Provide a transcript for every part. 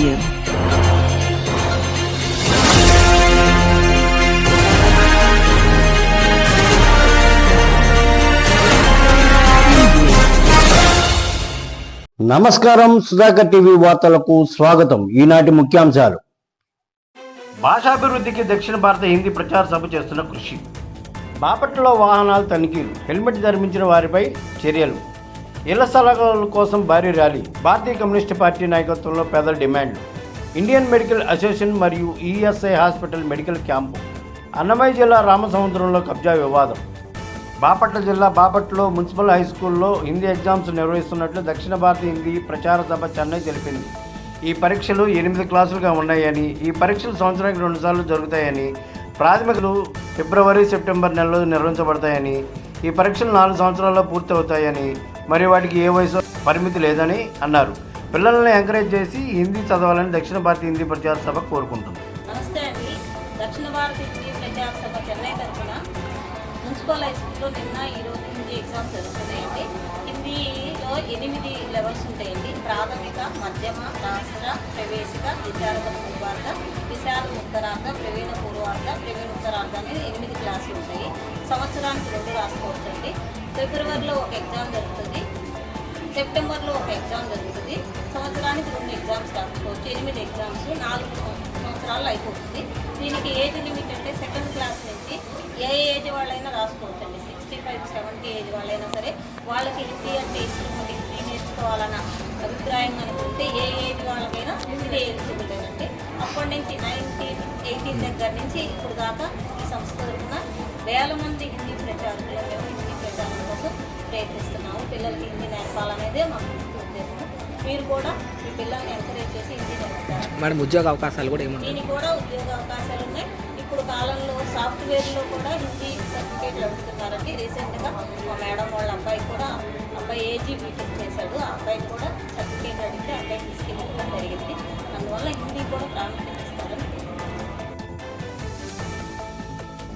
Media. నమస్కారం Sudhakar TV వార్తలకు స్వాగతం. ఈనాటి ముఖ్యాంశాలు. భాషాభివృద్ధికి దక్షిణ భారత హిందీ ప్రచార సభ చేస్తున్న కృషి. బాపట్లలో వాహనాల తనిఖీలు. హెల్మెట్ ధర్మించిన వారిపై చర్యలు. ఇళ్ళ స్థలాల కోసం భారీ ర్యాలీ. భారతీయ కమ్యూనిస్ట్ పార్టీ నాయకత్వంలో పేదల డిమాండ్లు. ఇండియన్ మెడికల్ అసోసియేషన్ మరియు ESI hospital medical camp. Annamayya జిల్లా రామసముద్రంలో కబ్జా వివాదం. బాపట్ల జిల్లా బాపట్లో మున్సిపల్ హై స్కూల్లో హిందీ ఎగ్జామ్స్ నిర్వహిస్తున్నట్లు దక్షిణ భారత హిందీ ప్రచార సభ చెన్నై తెలిపింది. ఈ పరీక్షలు ఎనిమిది క్లాసులుగా ఉన్నాయని ఈ పరీక్షలు సంవత్సరానికి రెండుసార్లు జరుగుతాయని ప్రాథమికలు ఫిబ్రవరి సెప్టెంబర్ నెలలో నిర్వహించబడతాయని ఈ పరీక్షలు నాలుగు సంవత్సరాల్లో పూర్తవుతాయని మరి వాటికి ఏ వయసు పరిమితి లేదని అన్నారు. పిల్లల్ని ఎంకరేజ్ చేసి హిందీ చదవాలని దక్షిణ భారత హిందీ ప్రచార సభ కోరుకుంటుంది. నమస్తే అండి. దక్షిణ భారత హిందీ ప్రచార సభ చెన్నై తరఫున మున్సిపల్ హై స్కూల్లో నిన్న ఈరోజు హిందీ ఎగ్జామ్స్ జరుగుతున్నాయండి. హిందీలో ఎనిమిది లెవెల్స్ ఉంటాయండి. ప్రాథమిక మధ్యమ రాష్ట్ర ప్రవేశిక విశారద పూర్వార్థ విశాల ఉత్తరార్థ ప్రవీణ పూర్వార్థ ప్రవీణ ఉత్తరార్థ అనేది ఎనిమిది క్లాసులు ఉంటాయి. సంవత్సరానికి రెండు రాసుకోవచ్చండి. ఫిబ్రవరిలో ఒక ఎగ్జామ్ జరుగుతుంది. సెప్టెంబర్లో ఒక ఎగ్జామ్ జరుగుతుంది. సంవత్సరానికి రెండు ఎగ్జామ్స్ రాసుకోవచ్చు. ఎనిమిది ఎగ్జామ్స్ నాలుగు సంవత్సరాలు అయిపోతుంది. దీనికి ఏజ్ లిమిట్ అంటే సెకండ్ క్లాస్ నుంచి ఏ ఏజ్ వాళ్ళైనా రాసుకోవచ్చు అండి సిక్స్టీ ఫైవ్ సెవెంటీ ఏజ్ వాళ్ళైనా సరే వాళ్ళకి హిందీ అంటే ఇష్టం ఉంది హిందీ నేర్చుకోవాలన్న అభిప్రాయం అనుకుంటే ఏ ఏజ్ వాళ్ళకైనా హిందీ ఎలిజిబుల్ అండి అప్పటి నుంచి నైన్టీన్ ఎయిటీన్ దగ్గర నుంచి ఇప్పుడు దాకా ఈ సంస్థ వేల మంది హిందీ ప్రచారకులు ప్రచారం కోసం ప్రయత్నిస్తున్నాము. పిల్లలకి హిందీ నేర్పాలనేదే మా ఉద్దేశం మీరు కూడా మీ పిల్లల్ని ఎంకరేజ్ చేసి హిందీ నేర్పుతారు. మేడం ఉద్యోగ అవకాశాలు కూడా ఏమన్నా దీనికి కూడా ఉద్యోగ అవకాశాలు ఉన్నాయి. ఇప్పుడు కాలంలో సాఫ్ట్వేర్లో కూడా హిందీ సర్టిఫికేట్లు అడుగుతున్నారండి. రీసెంట్గా మా మేడం వాళ్ళ అబ్బాయి కూడా అబ్బాయి ఏజీ బీటెక్ చేశాడు. ఆ అబ్బాయి కూడా సర్టిఫికేట్ అడిగితే అబ్బాయి తీసుకెళ్ళడం జరిగింది. అందువల్ల హిందీ కూడా ప్రాముఖ్యత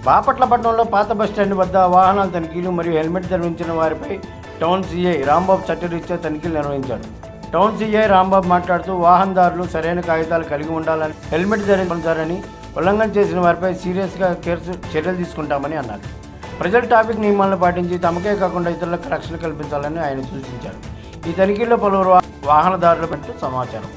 బాపట్ల పట్టణంలో పాత బస్టాండ్ వద్ద వాహనాల తనిఖీలు మరియు హెల్మెట్ ధరించిన వారిపై టౌన్ సీఐ రాంబాబు చట్టరీత్యా తనిఖీలు నిర్వహించారు. టౌన్ సీఐ రాంబాబు మాట్లాడుతూ వాహనదారులు సరైన కాగితాలు కలిగి ఉండాలని హెల్మెట్ ధరించాలని ఉల్లంఘన చేసిన వారిపై సీరియస్గా కేసు చర్యలు తీసుకుంటామని అన్నారు. ప్రజలు ట్రాఫిక్ నియమాలను పాటించి తమకే కాకుండా ఇతరులకు రక్షణ కల్పించాలని ఆయన సూచించారు. ఈ తనిఖీల్లో పలువురు వాహనదారులు పెట్టు సమాచారం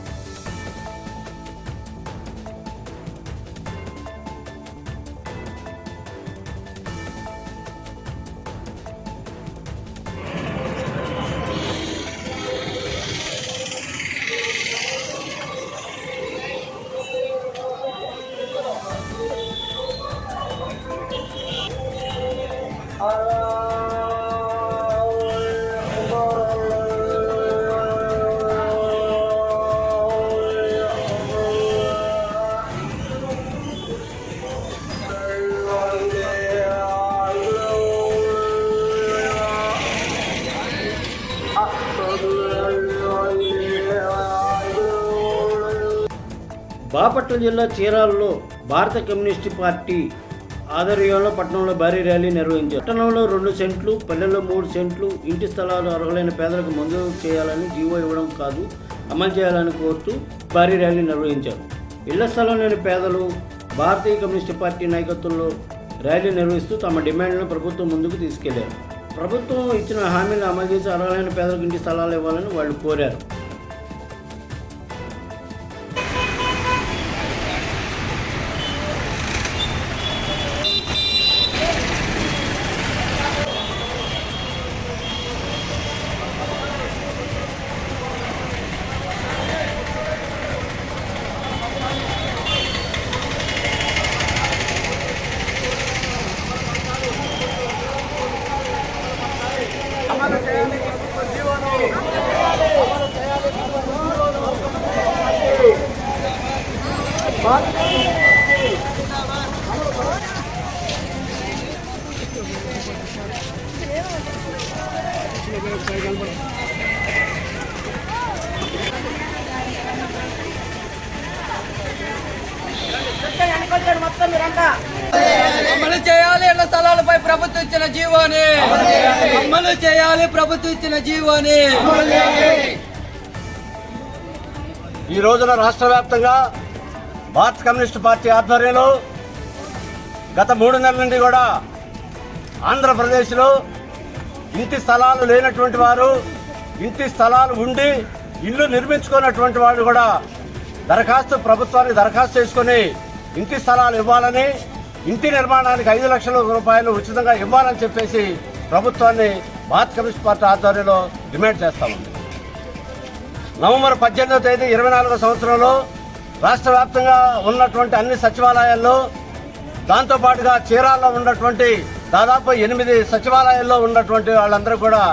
బాపట్ల జిల్లా చీరాలలో భారత కమ్యూనిస్టు పార్టీ ఆధ్వర్యంలో పట్టణంలో భారీ ర్యాలీ నిర్వహించారు. పట్టణంలో రెండు సెంట్లు పల్లెల్లో మూడు సెంట్లు ఇంటి స్థలాలు అర్హులైన పేదలకు మంజూరు చేయాలని జీవో ఇవ్వడం కాదు అమలు చేయాలని కోరుతూ భారీ ర్యాలీ నిర్వహించారు. ఇళ్ళ స్థలం లేని పేదలు భారతీయ కమ్యూనిస్టు పార్టీ నాయకత్వంలో ర్యాలీ నిర్వహిస్తూ తమ డిమాండ్లను ప్రభుత్వం ముందుకు తీసుకెళ్ళారు. ప్రభుత్వం ఇచ్చిన హామీలను అమలు చేసి అర్హులైన పేదలకు ఇంటి స్థలాలు ఇవ్వాలని వాళ్ళు కోరారు. అమలు చేయాలి ఇళ్ళ స్థలాలపై ప్రభుత్వం ఇచ్చిన జీవోని. అమలు చేయాలి ప్రభుత్వం ఇచ్చిన జీవోని. ఈ రోజున రాష్ట్ర వ్యాప్తంగా భారత కమ్యూనిస్ట్ పార్టీ ఆధ్వర్యంలో గత మూడు నెలల నుండి కూడా ఆంధ్రప్రదేశ్లో ఇంటి స్థలాలు లేనటువంటి వారు ఇంటి స్థలాలు ఉండి ఇల్లు నిర్మించుకున్నటువంటి వాళ్ళు కూడా దరఖాస్తు ప్రభుత్వానికి దరఖాస్తు చేసుకొని ఇంటి స్థలాలు ఇవ్వాలని ఇంటి నిర్మాణానికి ఐదు లక్షల రూపాయలు ఉచితంగా ఇవ్వాలని చెప్పేసి ప్రభుత్వాన్ని భారత కమ్యూనిస్ట్ పార్టీ ఆధ్వర్యంలో డిమాండ్ చేస్తామండి నవంబర్ పద్దెనిమిదో తేదీ ఇరవై నాలుగో సంవత్సరంలో రాష్ట్ర వ్యాప్తంగా ఉన్నటువంటి అన్ని సచివాలయాల్లో దాంతోపాటుగా చీరాల్లో ఉన్నటువంటి దాదాపు ఎనిమిది సచివాలయాల్లో ఉన్నటువంటి వాళ్ళందరూ కూడా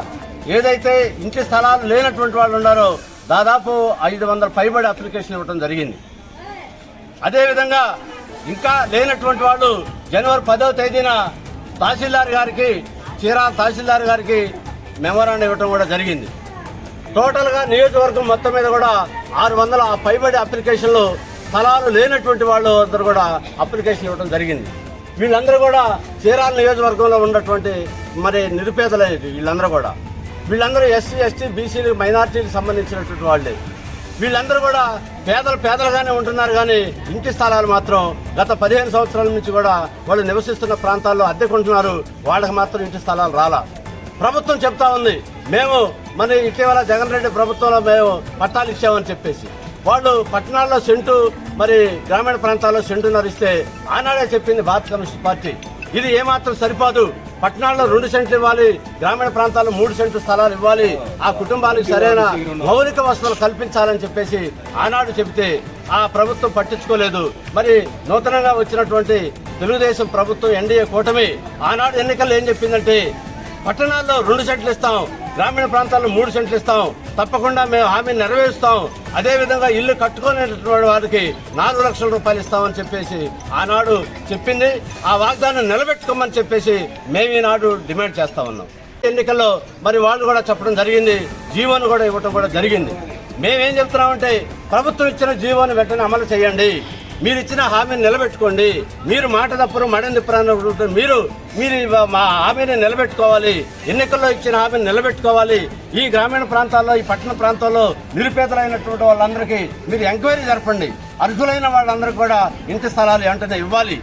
ఏదైతే ఇంటి స్థలాలు లేనటువంటి వాళ్ళు ఉన్నారో దాదాపు ఐదు వందల పైబడి అప్లికేషన్ ఇవ్వడం జరిగింది. అదేవిధంగా ఇంకా లేనటువంటి వాళ్ళు జనవరి పదవ తేదీన తహసీల్దార్ గారికి చీరాల తహసీల్దార్ గారికి మెమోరాండం ఇవ్వడం కూడా జరిగింది. టోటల్గా నియోజకవర్గం మొత్తం మీద కూడా ఆరు వందల పైబడి అప్లికేషన్లు స్థలాలు లేనటువంటి వాళ్ళు అందరూ కూడా అప్లికేషన్ ఇవ్వడం జరిగింది. వీళ్ళందరూ కూడా చీరాల నియోజకవర్గంలో ఉన్నటువంటి మరి నిరుపేదలే వీళ్ళందరూ కూడా. వీళ్ళందరూ ఎస్సీ ఎస్టీ బీసీలు మైనార్టీలకు సంబంధించినటువంటి వాళ్ళే. వీళ్ళందరూ కూడా పేదలు పేదలుగానే ఉంటున్నారు కానీ ఇంటి స్థలాలు మాత్రం గత పదిహేను సంవత్సరాల నుంచి కూడా వాళ్ళు నివసిస్తున్న ప్రాంతాల్లో అద్దెకుంటున్నారు. వాళ్ళకి మాత్రం ఇంటి స్థలాలు రాలా. ప్రభుత్వం చెప్తా ఉంది. మేము మన ఇటీవల జగన్ రెడ్డి ప్రభుత్వంలో మేము పట్టాలు ఇచ్చామని చెప్పేసి. వాళ్ళు పట్టణాల్లో సెంటు మరి గ్రామీణ ప్రాంతాల్లో సెంటున్నర ఇస్తే ఆనాడే చెప్పింది భారత కమ్యూనిస్ట్ పార్టీ. ఇది ఏమాత్రం సరిపోదు. పట్టణాల్లో రెండు సెంట్లు ఇవ్వాలి గ్రామీణ ప్రాంతాల్లో మూడు సెంట్లు స్థలాలు ఇవ్వాలి ఆ కుటుంబానికి సరైన మౌలిక వసతులు కల్పించాలని చెప్పేసి ఆనాడు చెబితే ఆ ప్రభుత్వం పట్టించుకోలేదు. మరి నూతనంగా వచ్చినటువంటి తెలుగుదేశం ప్రభుత్వం ఎన్డీఏ కూటమి ఆనాడు ఎన్నికల్లో ఏం చెప్పిందంటే పట్టణాల్లో రెండు సెంట్లు ఇస్తాం. గ్రామీణ ప్రాంతాల్లో మూడు సెంట్లు ఇస్తాం. తప్పకుండా మేము హామీని నెరవేరుస్తాం. అదేవిధంగా ఇల్లు కట్టుకోలేనటువంటి వారికి నాలుగు లక్షల రూపాయలు ఇస్తామని చెప్పేసి ఆనాడు చెప్పింది. ఆ వాగ్దానం నిలబెట్టుకోమని చెప్పేసి మేము ఈనాడు డిమాండ్ చేస్తా ఉన్నాం. ఎన్నికల్లో మరి వాళ్ళు కూడా చెప్పడం జరిగింది. జీవోను కూడా ఇవ్వటం కూడా జరిగింది. మేమేం చెప్తున్నామంటే ప్రభుత్వం ఇచ్చిన జీవోను వెంటనే అమలు చేయండి. మీరు ఇచ్చిన హామీని నిలబెట్టుకోండి. మీరు మాట తప్పరు మడని తిప్పరు మీరు మీరు మా హామీని నిలబెట్టుకోవాలి. ఎన్నికల్లో ఇచ్చిన హామీని నిలబెట్టుకోవాలి. ఈ గ్రామీణ ప్రాంతాల్లో ఈ పట్టణ ప్రాంతాల్లో నిరుపేదలైనటువంటి వాళ్ళందరికీ మీరు ఎంక్వైరీ జరపండి. అర్హులైన వాళ్ళందరికీ కూడా ఇంటి స్థలాలు వెంటనే ఇవ్వాలి.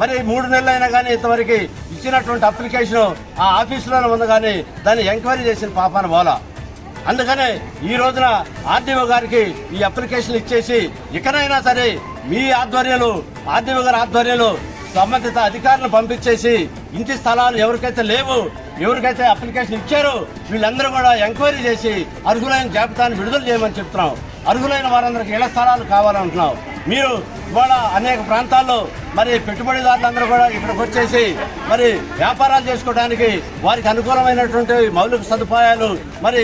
మరి మూడు నెలలు అయినా కానీ ఇంతవరకు ఇచ్చినటువంటి అప్లికేషన్ ఆ ఆఫీసులోనే ఉంది కానీ దాన్ని ఎంక్వైరీ చేసిన పాపాన బోలా. అందుకనే ఈ రోజున ఆర్డీఓ గారికి ఈ అప్లికేషన్ ఇచ్చేసి ఇకనైనా సరే మీ ఆధ్వర్యంలో ఆర్డీఓ గారి ఆధ్వర్యంలో సంబంధిత అధికారులను పంపించేసి ఇంటి స్థలాలు ఎవరికైతే లేవు ఎవరికైతే అప్లికేషన్ ఇచ్చారో వీళ్ళందరూ కూడా ఎంక్వైరీ చేసి అర్హులైన జాబితాను విడుదల చేయమని చెప్తున్నాం. అర్హులైన వారందరికీ ఇళ్ళ స్థలాలు కావాలంటున్నావు? మీరు ఇవాళ అనేక ప్రాంతాల్లో మరి పెట్టుబడిదారులందరూ కూడా ఇక్కడికి వచ్చేసి మరి వ్యాపారాలు చేసుకోవడానికి వారికి అనుకూలమైనటువంటి మౌలిక సదుపాయాలు మరి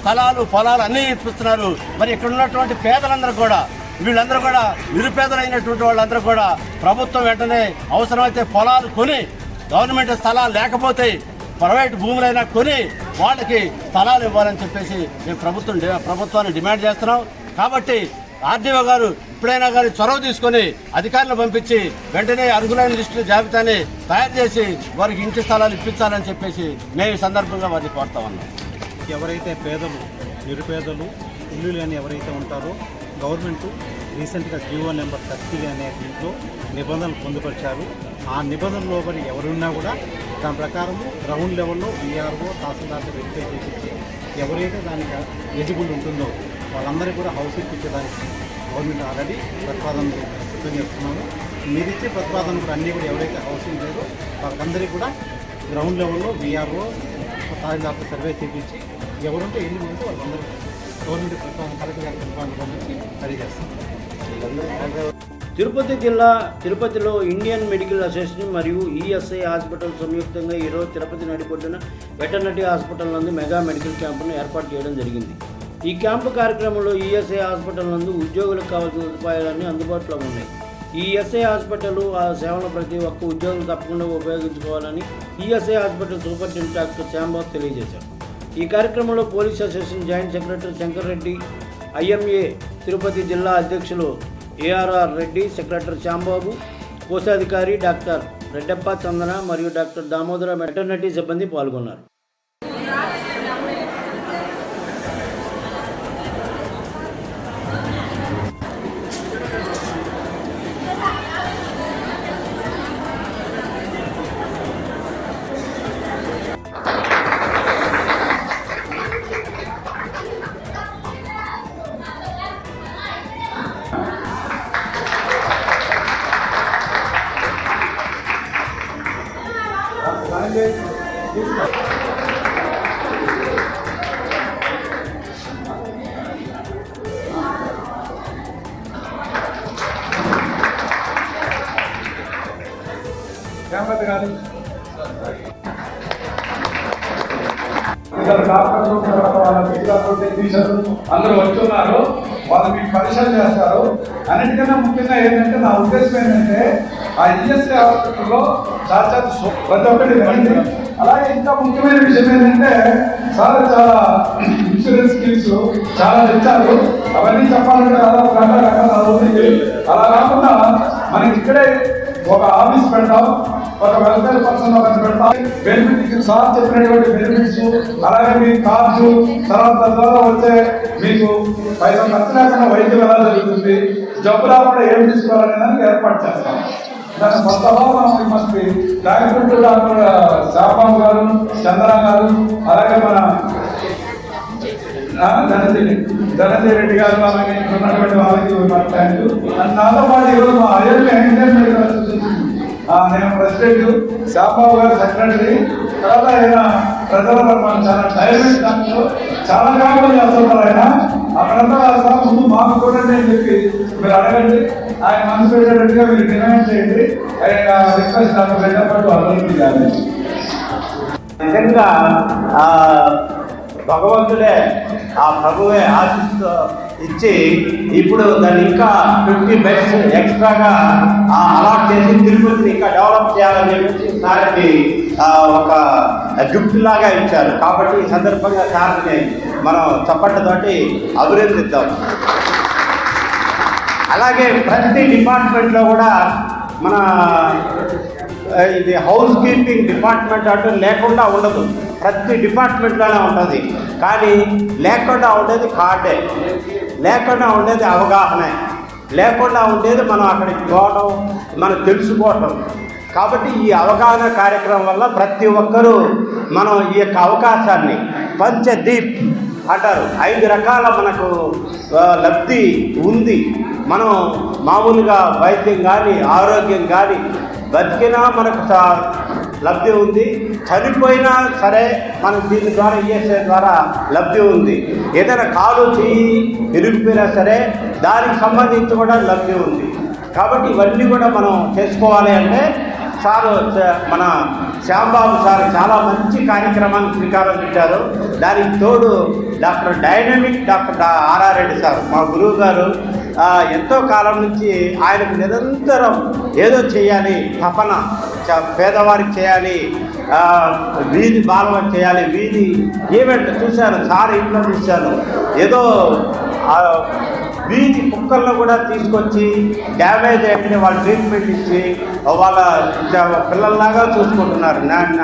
స్థలాలు పొలాలు అన్నీ ఇప్పిస్తున్నారు. మరి ఇక్కడ ఉన్నటువంటి పేదలందరూ కూడా వీళ్ళందరూ కూడా నిరుపేదలైనటువంటి వాళ్ళందరూ కూడా ప్రభుత్వం వెంటనే అవసరమైతే పొలాలు కొని గవర్నమెంట్ స్థలాలు లేకపోతే ప్రైవేట్ భూములైనా కొని వాళ్ళకి స్థలాలు ఇవ్వాలని చెప్పేసి మేము ప్రభుత్వం ప్రభుత్వాన్ని డిమాండ్ చేస్తున్నాం. కాబట్టి ఆర్డీఓ గారు ఎప్పుడైనా కానీ చొరవ తీసుకొని అధికారులను పంపించి వెంటనే అర్హులైన లిస్టు జాబితాని తయారు చేసి వారికి ఇంటి స్థలాలు ఇప్పించాలని చెప్పేసి మేము ఈ సందర్భంగా వారిని కోరుతా ఉన్నాం. ఎవరైతే పేదలు నిరుపేదలు ఇల్లు లేని ఎవరైతే ఉంటారో గవర్నమెంట్ రీసెంట్గా జీవో నెంబర్ థర్టీ అనే దీంట్లో నిబంధనలు పొందుపరిచారు. ఆ నిబంధనలు లోబడి ఎవరున్నా కూడా దాని ప్రకారం గ్రౌండ్ లెవెల్లో బీఆర్ఓ తహసీల్దార్తో వెరిఫై చేసి ఎవరైతే దానికి ఎలిజిబుల్ ఉంటుందో వాళ్ళందరికీ కూడా హౌస్ ఇప్పించడానికి గవర్నమెంట్ ఆల్రెడీ ప్రతిపాదన సిద్ధం చేస్తున్నాము. మీరు ఇచ్చే ప్రతిపాదన కూడా అన్నీ కూడా ఎవరైతే హౌసింగ్ లేదో వాళ్ళందరికీ కూడా గ్రౌండ్ లెవెల్లో వీఆర్ఓ తహసీల్దార్తో సర్వే చేయించి ఎవరుంటే ఎన్ని ఉందో వాళ్ళందరూ గవర్నమెంట్ ప్రతిపాదన కలెక్టర్ గారి ప్రతిపాదన పంపించి రెడీ చేస్తాం. తిరుపతి జిల్లా తిరుపతిలో ఇండియన్ మెడికల్ అసోసియేషన్ మరియు ఈఎస్ఐ హాస్పిటల్ సంయుక్తంగా ఈరోజు తిరుపతి నడిపొడ్డున వెటర్నరీ హాస్పిటల్ నందు మెగా మెడికల్ క్యాంపును ఏర్పాటు చేయడం జరిగింది. ఈ క్యాంపు కార్యక్రమంలో ఈఎస్ఐ హాస్పిటల్ నందు ఉద్యోగులకు కావాల్సిన సదుపాయాలన్నీ అందుబాటులో ఉన్నాయి. ఈఎస్ఐ హాస్పిటల్ ఆ సేవలను ప్రతి ఒక్క ఉద్యోగులు తప్పకుండా ఉపయోగించుకోవాలని ESI hospital superintendent doctor Shyambabu తెలియజేశారు. ఈ కార్యక్రమంలో police association joint secretary Shankar Reddy IMA Tirupati జిల్లా అధ్యక్షులు ఏఆర్ఆర్ రెడ్డి సెక్రటరీ శాంబాబు కోశాధికారి డాక్టర్ రెడ్డప్ప చందన మరియు డాక్టర్ దామోదర మెటర్నిటీ సిబ్బంది పాల్గొన్నారు. ఇద్దరు వాళ్ళ అందరూ వచ్చున్నారు. వాళ్ళు మీకు పరిశీలన చేస్తారు. అన్నిటికన్నా ముఖ్యంగా ఏంటంటే నా ఉద్దేశం ఏంటంటే ఆ ఈఎస్ఐ హాస్పిటల్లో సాక్షాత్ ప్రతి ఒక్కటి రండి అలాగే ఇంకా ముఖ్యమైన విషయం ఏంటంటే చాలా చాలా ఇన్సూరెన్స్ స్కీమ్స్ చాలా తెచ్చారు. అవన్నీ చెప్పాలంటే అలా గంట అలా కాకుండా మనకి ఇక్కడే ఒక ఆఫీస్ పెడతాం ఒక వెల్ఫేర్ పర్సన్ ఒకటి పెడతాం. బెనిఫిట్ సార్ చెప్పినటువంటి బెనిఫిట్స్ అలాగే మీ కార్డు తర్వాత ద్వారా వచ్చే మీకు పైసలు ఖర్చు లేకుండా వైద్యం ఎలా జరుగుతుంది. జబ్బు రాకుండా ఏం తీసుకోవాలనే దానికి ఏర్పాటు చేస్తాం. దాని కొత్తలో మనం మనకి డాక్టర్ డాక్టర్ శాపాం గారు చంద్ర గారు అలాగే మన ఆ, ధనంజయ రెడ్డి గారు అలాగే ఉన్నటువంటి వాళ్ళకి మన అండ్ నాతో పాటు ఈరోజు మా అయోధ్య ఎంటర్టైన్మెంట్ అసోసియేషన్ నేను ప్రెసిడెంట్ శాంబాబు గారు సెక్రటరీ తర్వాత ఆయన ప్రజల మన చాలా డైరెక్ట్ దాంట్లో చాలా కాలం చేస్తున్నారు ఆయన. అక్కడంతా సార్ ముందు మాకు కూడా అని చెప్పి మీరు అడగండి. ఆయన మనసు పెట్టేటట్టుగా మీరు డిమాండ్ చేయండి. ఆయన రిక్వెస్ట్ నాకు వెళ్ళినప్పుడు అభివృద్ధి కానీ నిజంగా భగవంతుడే ఆ ప్రభువే ఆశిస్తూ ఇచ్చి ఇప్పుడు దాన్ని ఇంకా ఫిఫ్టీ బెడ్స్ ఎక్స్ట్రాగా అలాట్ చేసి తిరుపతిని ఇంకా డెవలప్ చేయాలని చెప్పేసి సార్కి ఒక గిఫ్ట్ లాగా ఇచ్చారు. కాబట్టి ఈ సందర్భంగా సార్ని మనం చప్పట్లతోటి అభినందిద్దాం. అలాగే ప్రతి డిపార్ట్మెంట్లో కూడా మన ఇది హౌస్ కీపింగ్ డిపార్ట్మెంట్ అంటూ లేకుండా ఉండదు. ప్రతి డిపార్ట్మెంట్లోనే ఉంటుంది. కానీ లేకుండా ఉండేది కార్డే లేకుండా ఉండేది అవగాహనే. లేకుండా ఉండేది మనం అక్కడికి పోవడం మనం తెలుసుకోవటం. కాబట్టి ఈ అవగాహన కార్యక్రమం వల్ల ప్రతి ఒక్కరూ మనం ఈ యొక్క అవకాశాన్ని పంచదీప్ అంటారు. ఐదు రకాల మనకు లబ్ధి ఉంది. మనం మామూలుగా వైద్యం కానీ ఆరోగ్యం కానీ బతికినా మనకు లబ్ధి ఉంది. చనిపోయినా సరే మనకు దీని ద్వారా ఈఎస్ఐ ద్వారా లబ్ధి ఉంది. ఏదైనా కాలు చేయి ఇరిగిపోయినా సరే దానికి సంబంధించి కూడా లబ్ధి ఉంది. కాబట్టి ఇవన్నీ కూడా మనం చేసుకోవాలి అంటే సారు చ- మన శ్యాంబాబు సార్ చాలా మంచి కార్యక్రమానికి శ్రీకారం చుట్టారు. దానికి తోడు doctor dynamic doctor RR Reddy sir మా గురువు గారు ఎంతో కాలం నుంచి ఆయనకు నిరంతరం ఏదో చేయాలి తపన చ- పేదవారికి చేయాలి వీధి బాలవం చేయాలి వీధి ఈవెంట్ చూశాను సార్ ఇంట్లో చూశాను. ఏదో వీధి కుక్కల్లో కూడా తీసుకొచ్చి డ్యామేజ్ అయితే వాళ్ళు ట్రీట్మెంట్ ఇచ్చి వాళ్ళ పిల్లల్లాగా చూసుకుంటున్నారు.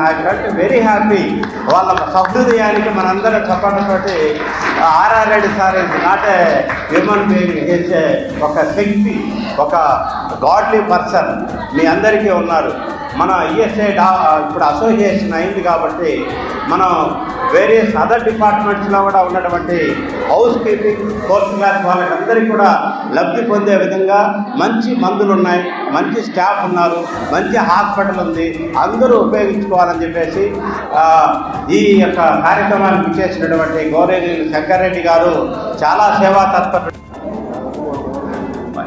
I felt very happy. వాళ్ళ సహృదయానికి మనందరం చెప్పడంతో RR Reddy sir not not a human being చేసే ఒక శక్తి ఒక గాడ్లీ పర్సన్. మీ అందరికీ ఉన్నారు. మన ఈఎస్ఐ డా ఇప్పుడు అసోసియేషన్ అయింది కాబట్టి మనం వేరియస్ అదర్ డిపార్ట్మెంట్స్లో కూడా ఉన్నటువంటి హౌస్ కీపింగ్ ఫోర్త్ క్లాస్ వాళ్ళకందరికీ కూడా లబ్ధి పొందే విధంగా మంచి మందులు ఉన్నాయి మంచి స్టాఫ్ ఉన్నారు మంచి హాస్పిటల్ ఉంది అందరూ ఉపయోగించుకోవాలని చెప్పేసి ఈ యొక్క కార్యక్రమానికి చేసినటువంటి గౌరవ శంకర్రెడ్డి గారు చాలా సేవా తత్పర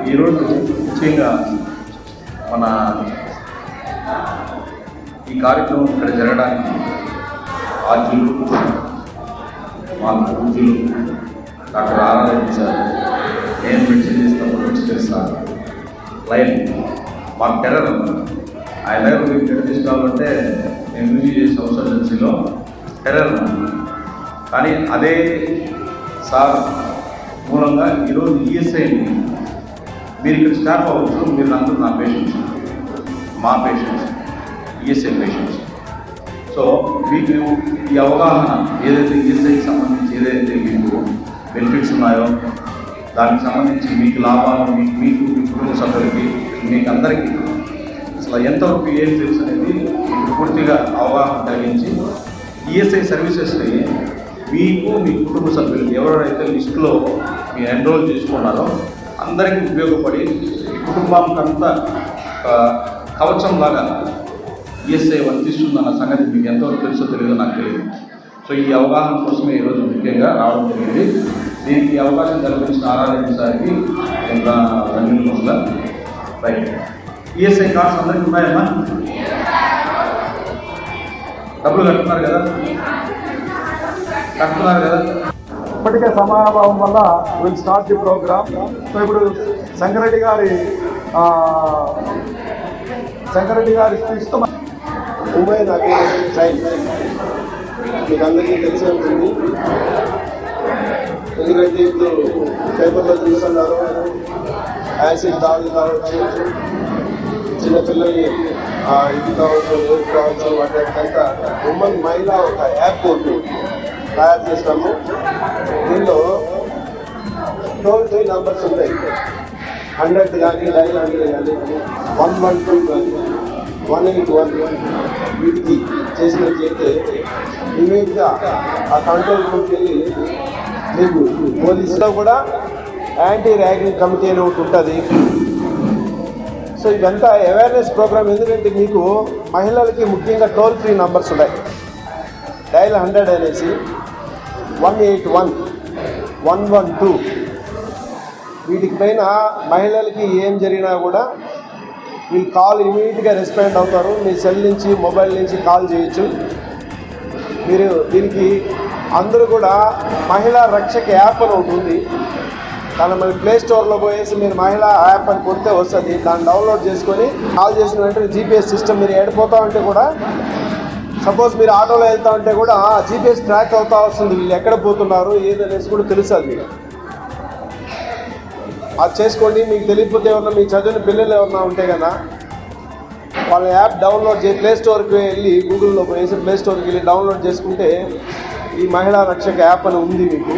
ఈరోజు ముఖ్యంగా మన ఈ కార్యక్రమం ఇక్కడ జరగడానికి ఆర్జులు మా పూజలు డాక్టర్ ఆరాధించారు నేను మెడిసిన్ చేసినప్పుడు మెడిసిన్ చేస్తాను. లైన్ మాకు టెర్రర్ ఆయన దగ్గర మీరు టెర్రర్ నేను యూజ్ చేసిన కన్సల్టెన్సీలో టెర్రర్ కానీ అదే సార్ మూలంగా ఈరోజు ఈఎస్ఐని మీరు ఇక్కడ స్టాఫ్ అవ్వచ్చు మీరు అందరూ నా పేషెంట్స్ మా పేషెంట్స్ ఈఎస్ఐ పేషెంట్స్ సో మీకు ఈ అవగాహన ఏదైతే ఈఎస్ఐకి సంబంధించి ఏదైతే మీకు బెనిఫిట్స్ ఉన్నాయో దానికి సంబంధించి మీకు లాభాలు మీకు మీకు మీ కుటుంబ సభ్యులకి మీకు అందరికీ అసలు ఎంతవరకు ఏం తెలుసు అనేది మీకు పూర్తిగా అవగాహన కలిగించి ఈఎస్ఐ సర్వీసెస్ని మీకు మీ కుటుంబ సభ్యులకి ఎవరైతే లిస్టులో మీరు ఎన్రోల్ చేసుకున్నారో అందరికీ ఉపయోగపడి మీ కుటుంబానికి కవచం లాగా ఈఎస్ఐ వర్తిస్తుందన్న సంగతి మీకు ఎంతవరకు తెలుసో తెలియదో నాకు తెలియదు. సో ఈ అవగాహన కోసమే ఈరోజు ముఖ్యంగా రావడం జరిగింది. దీనికి అవకాశం కల్పించిన ఆరాధన సార్కి ధన్యవాదాలు రైట్ ఈఎస్ఐ కార్డ్స్ అందరికీ ఉన్నాయమ్మా? డబ్బులు కట్టున్నారు కదా? కట్టున్నారు కదా? ఇప్పటికే సమయాభావం వల్ల will start the programme. So ఇప్పుడు శంకరెడ్డి గారి శంకరెడ్డి గారు స్పీచ్తో ఉమెన్ అగేన్స్ట్ క్రైమ్ మీకు అందరికీ తెలిసి ఉంటుంది. ఎందుకంటే ఇప్పుడు పేపర్లో చూస్తున్నారు. యాసిడ్ దాడులు కావచ్చు చిన్నపిల్లల్ని ఇది కావచ్చు రేపు కావచ్చు వాటికంతా ఉమెన్ మహిళ ఒక యాప్ ఒకటి తయారు చేస్తాము. దీనిలో టోల్ ఫ్రీ నంబర్స్ ఉంటాయి. హండ్రెడ్ కానీ నైన్ హండ్రెడ్ కానీ వన్ వన్ టూ కానీ వన్ ఎయిట్ వన్ వీటికి చేసినట్లయితే ఇమీడియట్గా ఆ కంట్రోల్ రూమ్కి వెళ్ళి మీకు పోలీసులో కూడా యాంటీ ర్యాగింగ్ కమిటీ అని ఒకటి ఉంటుంది. సో ఇదంతా అవేర్నెస్ ప్రోగ్రామ్ ఎందుకంటే మీకు మహిళలకి ముఖ్యంగా టోల్ ఫ్రీ నంబర్స్ ఉన్నాయి. డైల్ హండ్రెడ్ అనేసి one eight one one one two వీటికి పైన మహిళలకి ఏం జరిగినా కూడా వీళ్ళు కాల్ ఇమీడియట్గా రెస్పాండ్ అవుతారు. మీ సెల్ నుంచి మొబైల్ నుంచి కాల్ చేయొచ్చు. మీరు దీనికి అందరూ కూడా మహిళా రక్షక యాప్ అని ఒకటి ఉంది. దాన్ని మరి ప్లే స్టోర్లో పోయేసి మీరు మహిళా యాప్ అని కొడితే వస్తుంది. దాన్ని డౌన్లోడ్ చేసుకొని కాల్ చేసిన వెంటనే జీపీఎస్ సిస్టమ్ మీరు ఏడిపోతా ఉంటే కూడా సపోజ్ మీరు ఆటోలో వెళ్తా ఉంటే కూడా జీపీఎస్ ట్రాక్ అవుతా వస్తుంది. వీళ్ళు ఎక్కడ పోతున్నారు? ఏదనేసి కూడా తెలుస్తుంది అది అది చేసుకోండి. మీకు తెలియకపోతే ఏమన్నా మీ చదివిన పిల్లలు ఏమన్నా ఉంటే కదా వాళ్ళ యాప్ డౌన్లోడ్ చేసి ప్లే స్టోర్కి వెళ్ళి గూగుల్లో వేసి ప్లే స్టోర్కి వెళ్ళి డౌన్లోడ్ చేసుకుంటే ఈ మహిళా రక్షక యాప్ అని ఉంది మీకు.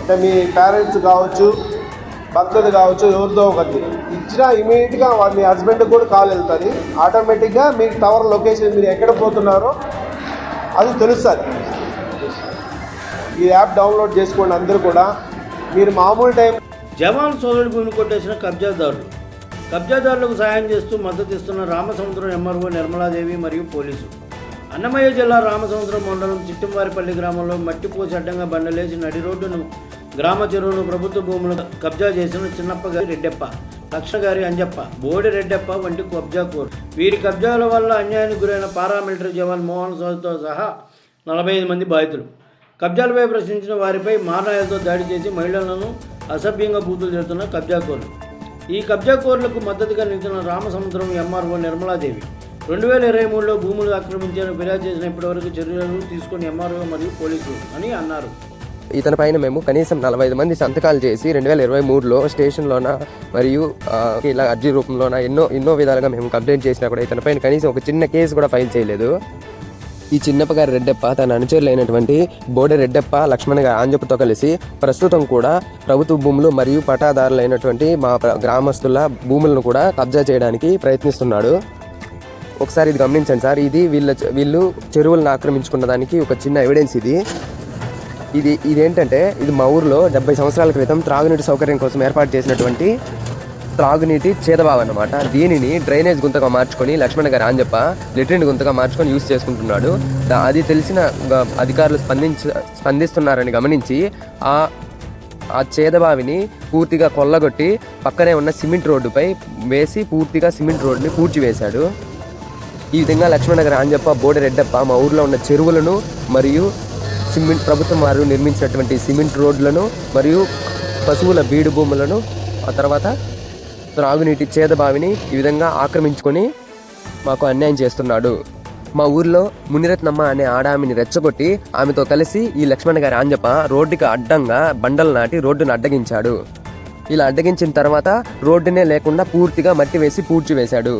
అంటే మీ పేరెంట్స్ కావచ్చు భర్తది కావచ్చు ఎవరిదో ఒకటి ఇచ్చినా ఇమీడియట్గా మీ హస్బెండ్కి కూడా కాల్ వెళ్తుంది. ఆటోమేటిక్గా మీకు టవర్ లొకేషన్ మీరు ఎక్కడ పోతున్నారో అది తెలుస్తుంది. ఈ యాప్ డౌన్లోడ్ చేసుకోండి అందరూ కూడా. మీరు మామూలు టైం జవాన్ సోదరుడి భూమిని కొట్టేసిన కబ్జాదారులు. కబ్జాదారులకు సాయం చేస్తూ మద్దతు ఇస్తున్న రామసముద్రం ఎంఆర్ఓ నిర్మలాదేవి మరియు పోలీసు అన్నమయ్య జిల్లా రామసముద్రం మండలం చిట్టంవారిపల్లి గ్రామంలో మట్టి పోసి అడ్డంగా బండలేసి నడి రోడ్డును గ్రామ చెరువును ప్రభుత్వ భూములు కబ్జా చేసిన చిన్నప్ప గారి రెడ్డెప్ప లక్ష గారి అంజప్ప బోడి రెడ్డెప్ప వంటి కబ్జాకోరు వీరి కబ్జాల వల్ల అన్యాయానికి గురైన పారామిలిటరీ జవాన్ మోహన్ సోదతో సహా నలభై ఐదు మంది బాధితులు. కబ్జాలపై ప్రశ్నించిన వారిపై మారణాయాలతో దాడి చేసి మహిళలను అసభ్యంగా బూతులు చేస్తున్న కబ్జాకోర్లు ఈ కబ్జాకోర్లకు మద్దతుగా నిలిచిన రామసముద్రం ఎంఆర్ఓ నిర్మలాదేవి రెండు వేల ఇరవై మూడులో భూములు ఆక్రమించాలని ఫిర్యాదు చేసిన ఇప్పటివరకు చర్యలు తీసుకుని ఎంఆర్ఓ మరియు పోలీసులు అని అన్నారు. ఇతని పైన మేము కనీసం నలభై ఐదు మంది సంతకాలు చేసి రెండు వేల ఇరవై మూడులో స్టేషన్లోన మరియు ఇలా అర్జీ రూపంలోన ఎన్నో ఎన్నో విధాలుగా మేము కంప్లైంట్ చేసినా కూడా ఇతని పైన కనీసం ఒక చిన్న కేసు కూడా ఫైల్ చేయలేదు. ఈ చిన్నప్పగారి రెడ్డప్ప తన అనుచరులైనటువంటి బోడె రెడ్డప్ప లక్ష్మణ గారి ఆంజప్పతో కలిసి ప్రస్తుతం కూడా ప్రభుత్వ భూములు మరియు పటాదారులైనటువంటి మా గ్రామస్తుల భూములను కూడా కబ్జా చేయడానికి ప్రయత్నిస్తున్నాడు. ఒకసారి ఇది గమనించండి సార్. ఇది వీళ్ళ వీళ్ళు చెరువులను ఆక్రమించుకున్న దానికి ఒక చిన్న ఎవిడెన్స్ ఇది. ఇది ఇదేంటంటే ఇది మా ఊర్లో డెబ్బై సంవత్సరాల క్రితం త్రాగునీటి సౌకర్యం కోసం ఏర్పాటు చేసినటువంటి త్రాగునీటి చేదబావ అనమాట దీనిని డ్రైనేజ్ గుంతగా మార్చుకొని లక్ష్మణ గారు ఆంజప్ప లెట్రిన్ గుంతగా మార్చుకొని యూస్ చేసుకుంటున్నాడు. అది తెలిసిన అధికారులు స్పందించ స్పందిస్తున్నారని గమనించి ఆ ఆ చేదబావిని పూర్తిగా కొల్లగొట్టి పక్కనే ఉన్న సిమెంట్ రోడ్డుపై వేసి పూర్తిగా సిమెంట్ రోడ్డుని పూడ్చివేశాడు. ఈ విధంగా లక్ష్మణనగర్ ఆంజప్ప బోడె రెడ్డప్ప మా ఊర్లో ఉన్న చెరువులను మరియు సిమెంట్ ప్రభుత్వం వారు నిర్మించినటువంటి సిమెంట్ రోడ్లను మరియు పశువుల బీడు భూములను ఆ తర్వాత త్రాగునీటి చేదబావిని ఈ విధంగా ఆక్రమించుకొని మాకు అన్యాయం చేస్తున్నాడు. మా ఊర్లో మునిరత్నమ్మ అనే ఆడామిని రెచ్చగొట్టి ఆమెతో కలిసి ఈ లక్ష్మణ్ గారి ఆంజప రోడ్డుకి అడ్డంగా బండలు నాటి రోడ్డును అడ్డగించాడు. ఇలా అడ్డగించిన తర్వాత రోడ్డునే లేకుండా పూర్తిగా మట్టి వేసి పూడ్చివేశాడు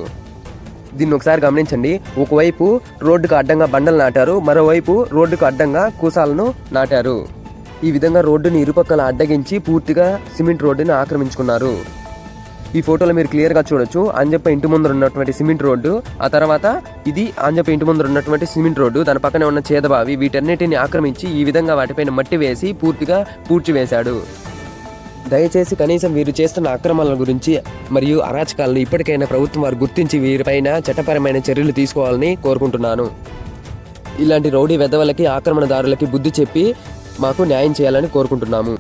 దీన్ని ఒకసారి గమనించండి. ఒకవైపు రోడ్డుకు అడ్డంగా బండలు నాటారు మరోవైపు రోడ్డుకు అడ్డంగా కూసాలను నాటారు. ఈ విధంగా రోడ్డుని ఇరుపక్కల అడ్డగించి పూర్తిగా సిమెంట్ రోడ్డుని ఆక్రమించుకున్నారు. ఈ ఫోటోలో మీరు క్లియర్గా చూడొచ్చు. అంజప్ప ఇంటి ముందర ఉన్నటువంటి సిమెంట్ రోడ్డు. ఆ తర్వాత ఇది అంజప్ప ఇంటి ముందర ఉన్నటువంటి సిమెంట్ రోడ్డు. దాని పక్కనే ఉన్న చేదబావి. వీటన్నిటిని ఆక్రమించి ఈ విధంగా వాటిపైన మట్టి వేసి పూర్తిగా పూడ్చివేశాడు దయచేసి కనీసం వీరు చేస్తున్న అక్రమాల గురించి మరియు అరాచకాలను ఇప్పటికైనా ప్రభుత్వం వారు గుర్తించి వీరిపైన చట్టపరమైన చర్యలు తీసుకోవాలని కోరుకుంటున్నాను. ఇలాంటి రౌడీ వెధవలకి ఆక్రమణదారులకి బుద్ధి చెప్పి మాకు న్యాయం చేయాలని కోరుకుంటున్నాము.